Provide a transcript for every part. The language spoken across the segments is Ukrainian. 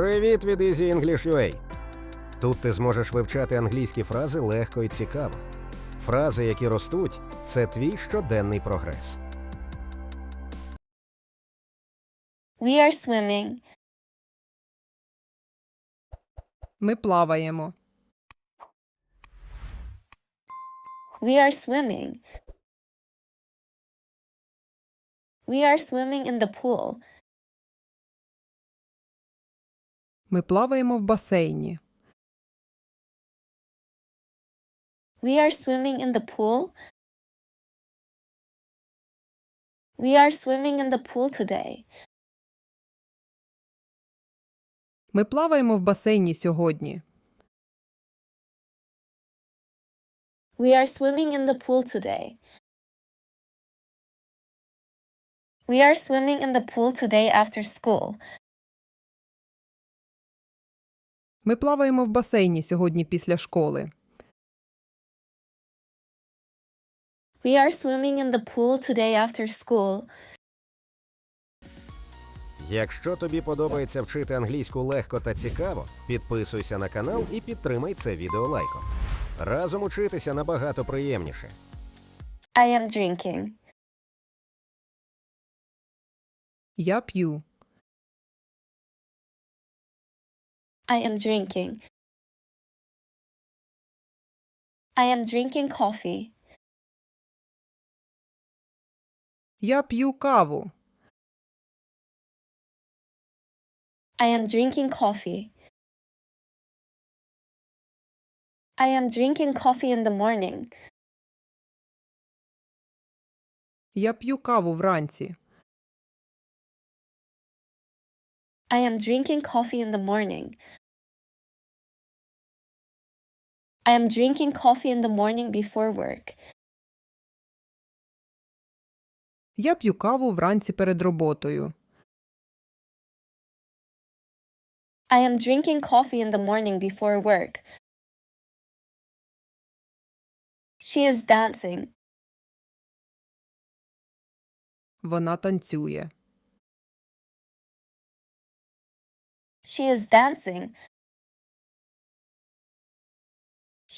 Привіт від Easy English UA! Тут ти зможеш вивчати англійські фрази легко і цікаво. Фрази, які ростуть, це твій щоденний прогрес. We are swimming. Ми плаваємо. We are swimming. We are swimming in the pool. Ми плаваємо в басейні. We are swimming in the pool. We are swimming in the pool today. Ми плаваємо в басейні сьогодні. We are swimming in the pool today. We are swimming in the pool today after school. Ми плаваємо в басейні сьогодні після школи. We are swimming in the pool today after school. Якщо тобі подобається вчити англійську легко та цікаво, підписуйся на канал і підтримай це відео лайком. Разом учитися набагато приємніше. I am drinking. Я п'ю. I am drinking. I am drinking coffee. Я п'ю каву. I am drinking coffee. I am drinking coffee in the morning. Я п'ю каву вранці. I am drinking coffee in the morning. I am drinking coffee in the morning before work. Я п'ю каву вранці перед роботою. I am drinking coffee in the morning before work. She is dancing. Вона танцює. She is dancing.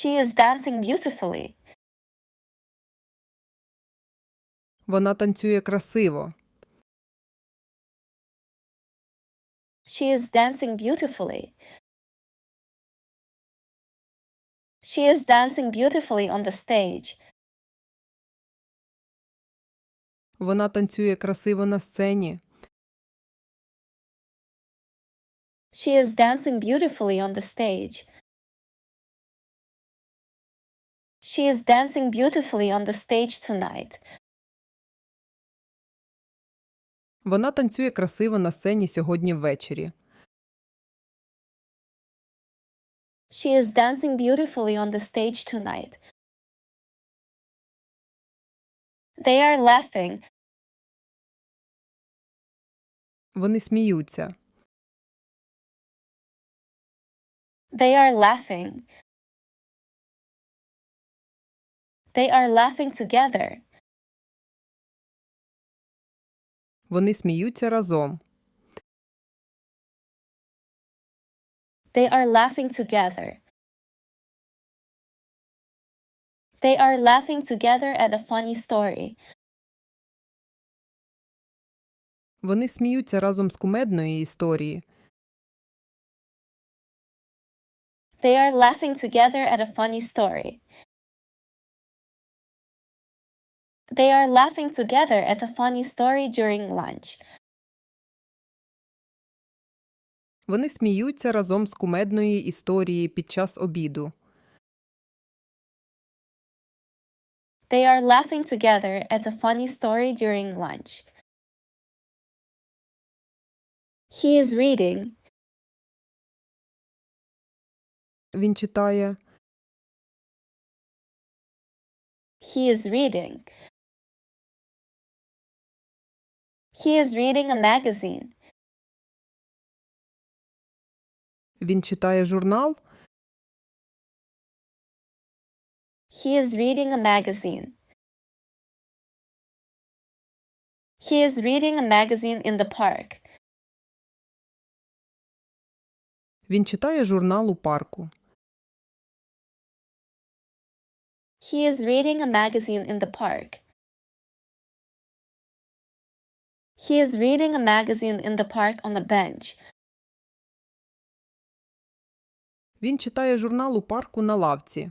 She is dancing beautifully. Вона танцює красиво. She is dancing beautifully. She is dancing beautifully on the stage. Вона танцює красиво на сцені. She is dancing beautifully on the stage. She is dancing beautifully on the stage tonight. Вона танцює красиво на сцені сьогодні ввечері. She is dancing beautifully on the stage tonight. They are laughing. Вони сміються. They are laughing. They are laughing together. Вони сміються разом. They are laughing together. They are laughing together at a funny story. Вони сміються разом з кумедної історії. They are laughing together at a funny story. They are laughing together at a funny story during lunch. Вони сміються разом з кумедної історії під час обіду. They are laughing together at a funny story during lunch. He is reading. Він читає. He is reading. He is reading a magazine. Він читає журнал. He is reading a magazine. He is reading a magazine in the park. Він читає журнал у парку. He is reading a magazine in the park. He is reading a magazine in the park on the bench. Він читає журнал у парку на лавці.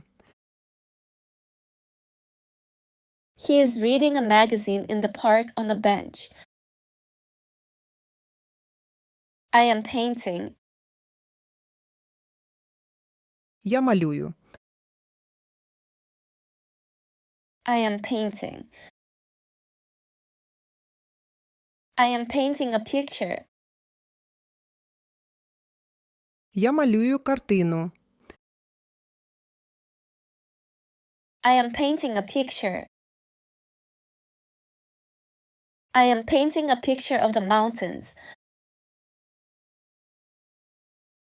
He is reading a magazine in the park on the bench. I am painting. Я малюю. I am painting. I am painting a picture. Я малюю картину. I am painting a picture. I am painting a picture of the mountains.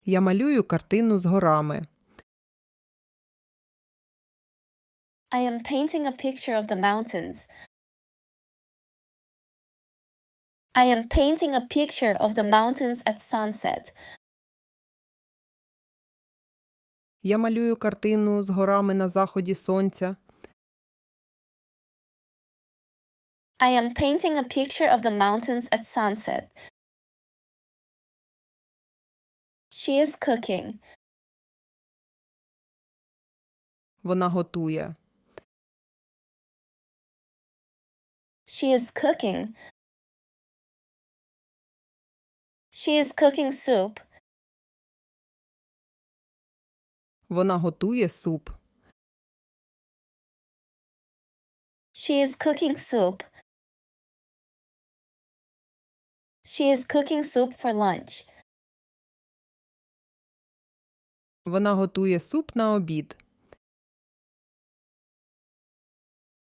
Я малюю картину з горами. I am painting a picture of the mountains. I am painting a picture of the mountains at sunset. Я малюю картину з горами на заході сонця. I am painting a picture of the mountains at sunset. She is cooking. Вона готує. She is cooking. She is cooking soup. Вона готує суп. She is cooking soup. She is cooking soup for lunch. Вона готує суп на обід.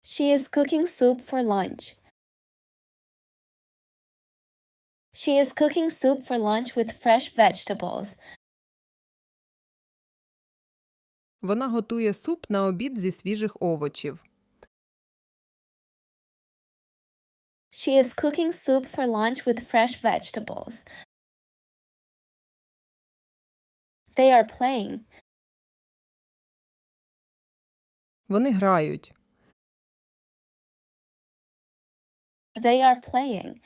She is cooking soup for lunch. She is cooking soup for lunch with fresh vegetables. Вона готує суп на обід зі свіжих овочів. She is cooking soup for lunch with fresh vegetables. They are playing. Вони грають. They are playing.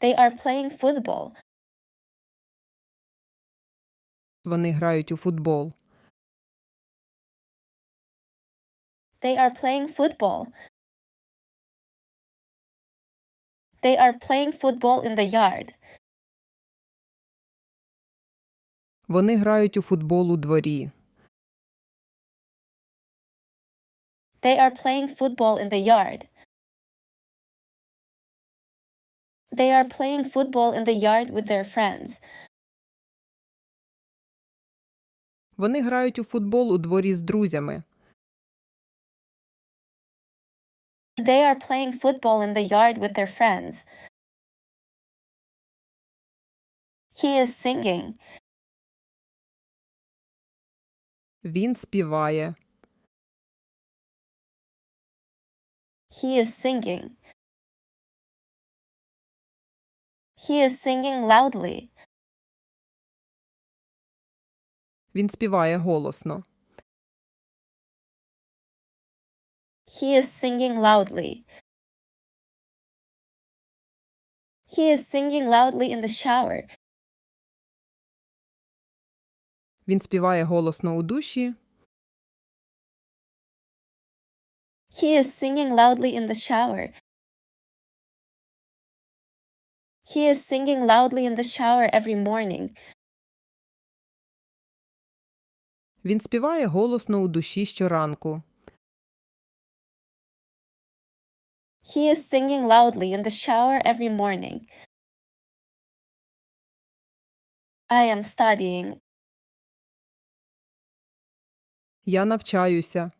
They are playing football. Вони грають у футбол. They are playing football. They are playing football in the yard. Вони грають у футбол у дворі. They are playing football in the yard. They are playing football in the yard with their friends. Вони грають у футбол у дворі з друзями. They are playing football in the yard with their friends. He is singing. Він співає. He is singing. He is singing loudly. Він співає голосно. He is singing loudly. He is singing loudly in the shower. Він співає голосно у душі. He is singing loudly in the shower. He is singing loudly in the shower every morning. Він співає голосно у душі щоранку. He is singing loudly in the shower every morning. I am studying. Я навчаюся.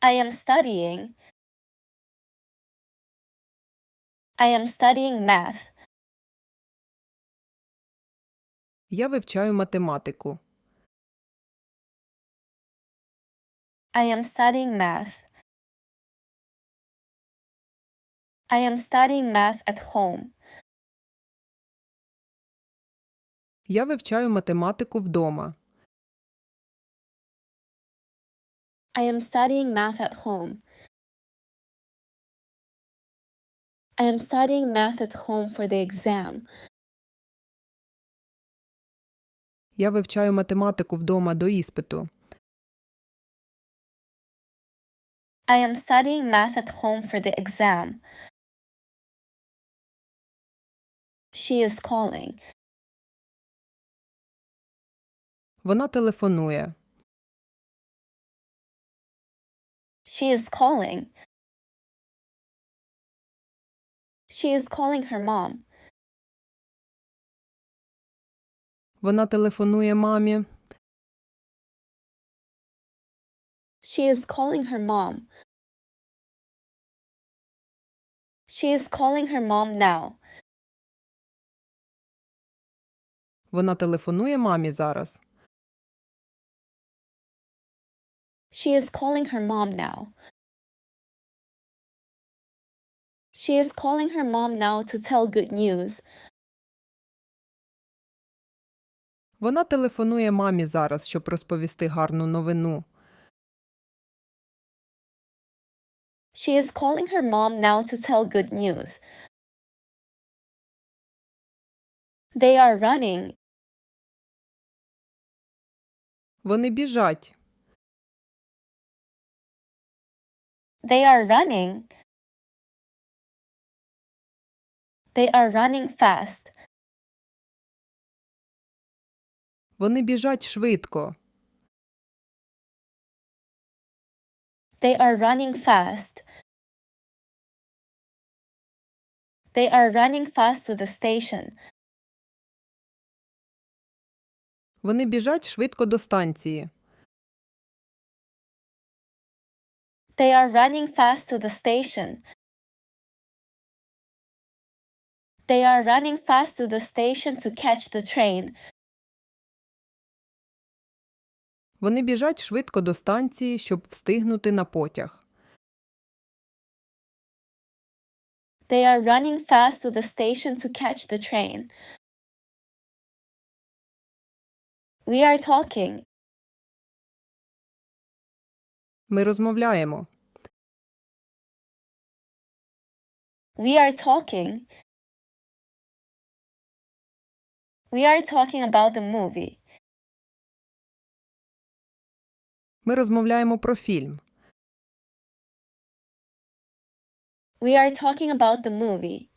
I am studying. I am studying math. Я вивчаю математику. I am studying math. I am studying math at home. Я вивчаю математику вдома. I am studying math at home. I am studying math at home for the exam. Я вивчаю математику вдома до іспиту. I am studying math at home for the exam. She is calling. Вона телефонує. She is calling. She is calling her mom. Вона телефонує мамі. She is calling her mom. She is calling her mom now. Вона телефонує мамі зараз. She is calling her mom now. She is calling her mom now to tell good news. Вона телефонує мамі зараз, щоб розповісти гарну новину. She is calling her mom now to tell good news. They are running. Вони біжать. They are running. They are running fast. Вони біжать швидко. They are running fast. They are running fast to the station. Вони біжать швидко до станції. They are running fast to the station. They are running fast to the station to catch the train. Вони біжать швидко до станції, щоб встигнути на потяг. They are running fast to the station to catch the train. We are talking. Ми розмовляємо. We are talking. We are talking about the movie. Ми розмовляємо про фільм. We are talking about the movie.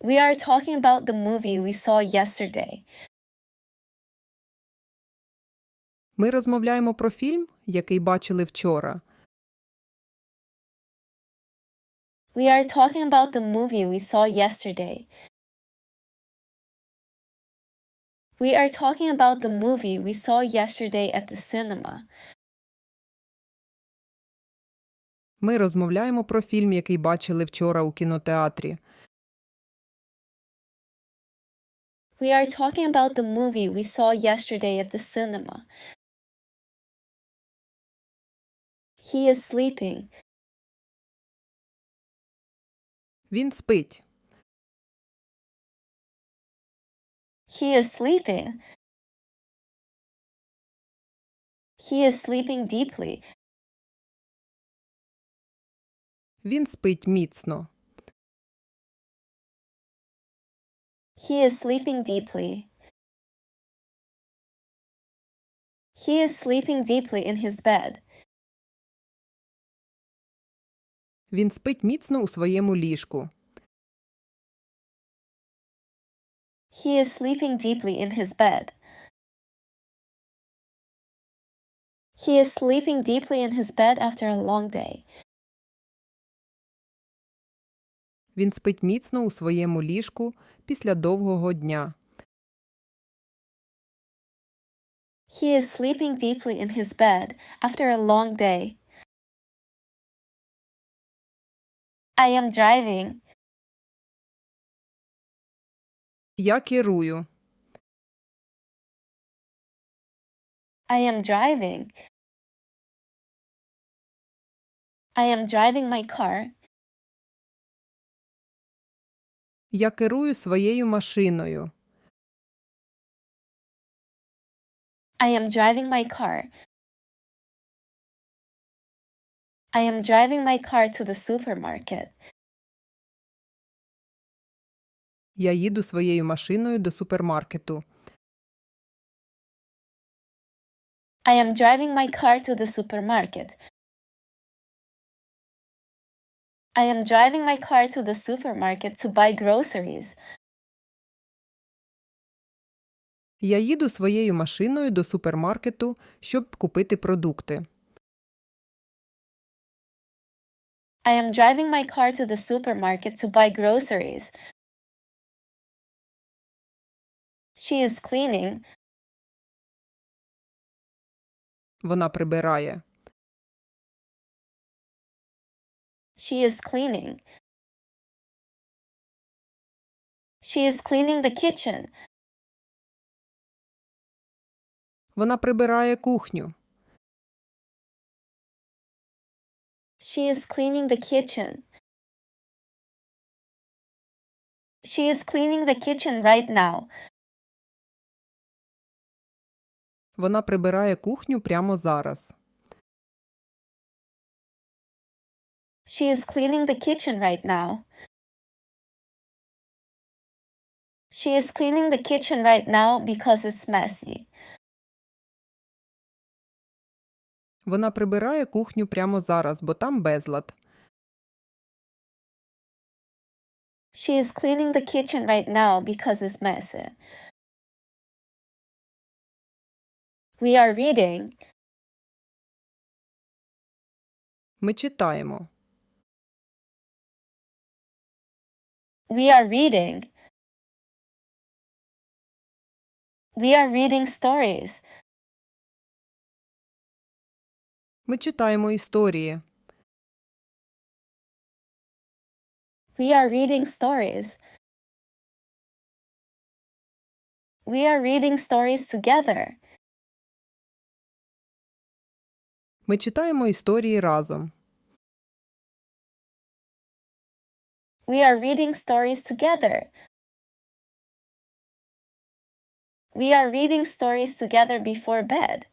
We are talking about the movie we saw yesterday. Ми розмовляємо про фільм, який бачили вчора. We are talking about the movie we saw yesterday. We are talking about the movie we saw yesterday at the cinema. Ми розмовляємо про фільм, який бачили вчора у кінотеатрі. We are talking about the movie we saw yesterday at the cinema. He is sleeping. Він спить. He is sleeping. He is sleeping deeply. Він спить міцно. He is sleeping deeply. He is sleeping deeply in his bed. Він спить міцно у своєму ліжку. He is sleeping deeply in his bed. He is sleeping deeply in his bed after a long day. Він спить міцно у своєму ліжку після довгого дня. He is sleeping deeply in his bed after a long day. I am driving. Я керую. I am driving. I am driving my car. Я керую своєю машиною. I am driving my car. I am driving my car to the supermarket. Я їду своєю машиною до супермаркету. I am driving my car to the supermarket. I am driving my car to the supermarket to buy groceries. Я їду своєю машиною до супермаркету, щоб купити продукти. I am driving my car to the supermarket to buy groceries. She is cleaning. Вона прибирає. She is cleaning. She is cleaning the kitchen. Вона прибирає кухню. She is cleaning the kitchen. She is cleaning the kitchen right now. Вона прибирає кухню прямо зараз. She is cleaning the kitchen right now. She is cleaning the kitchen right now because it's messy. Вона прибирає кухню прямо зараз, бо там безлад. She is cleaning the kitchen right now because it's messy. We are reading. Ми читаємо. We are reading. We are reading stories. Ми читаємо історії. We are reading stories. We are reading stories together. Ми читаємо історії разом. We are reading stories together. We are reading stories together before bed.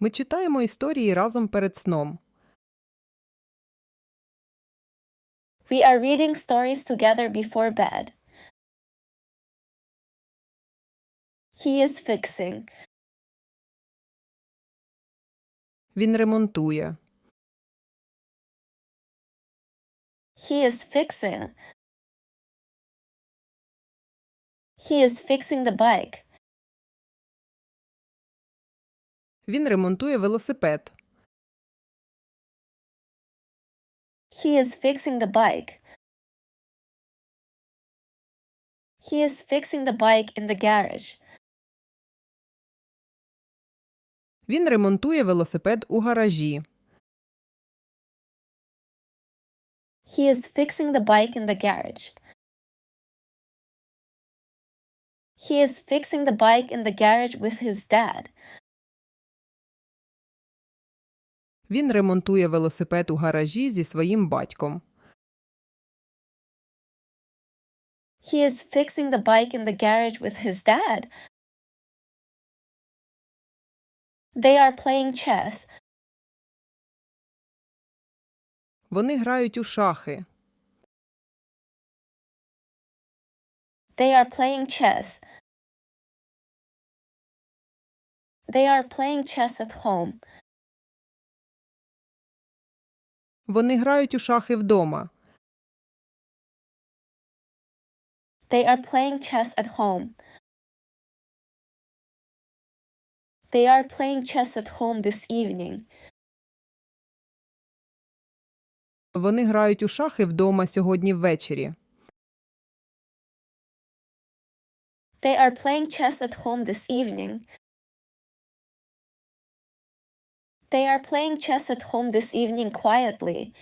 Ми читаємо історії разом перед сном. We are reading stories together before bed. He is fixing. Він ремонтує. He is fixing. He is fixing the bike. Він ремонтує велосипед. He is fixing the bike. He is fixing the bike in the garage. Він ремонтує велосипед у гаражі. He is fixing the bike in the garage. He is fixing the bike in the garage with his dad. Він ремонтує велосипед у гаражі зі своїм батьком. He is fixing the bike in the garage with his dad. They are playing chess. Вони грають у шахи. They are playing chess. They are playing chess at home. Вони грають у шахи вдома. They are playing chess at home. They are playing chess at home this evening. Вони грають у шахи вдома сьогодні ввечері. They are playing chess at home this evening. They are playing chess at home this evening quietly.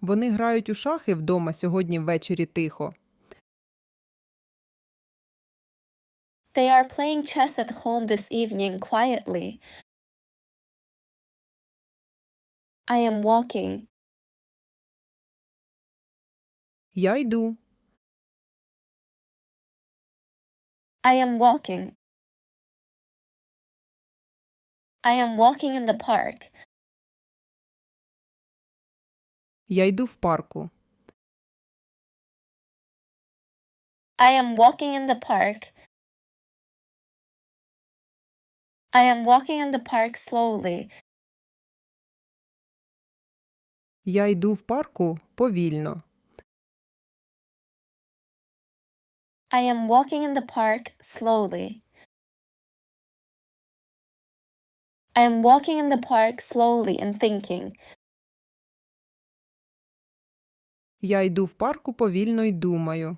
Вони грають у шахи вдома сьогодні ввечері тихо. They are playing chess at home this evening quietly. I am walking. Я йду. I am walking. I am walking in the park. Я йду в парку. I am walking in the park. I am walking in the park slowly. Я йду в парку повільно. I am walking in the park slowly. I am walking in the park slowly and thinking. Я йду в парку повільно й думаю.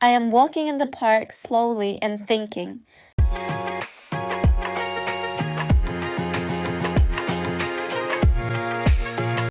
I am walking in the park slowly and thinking.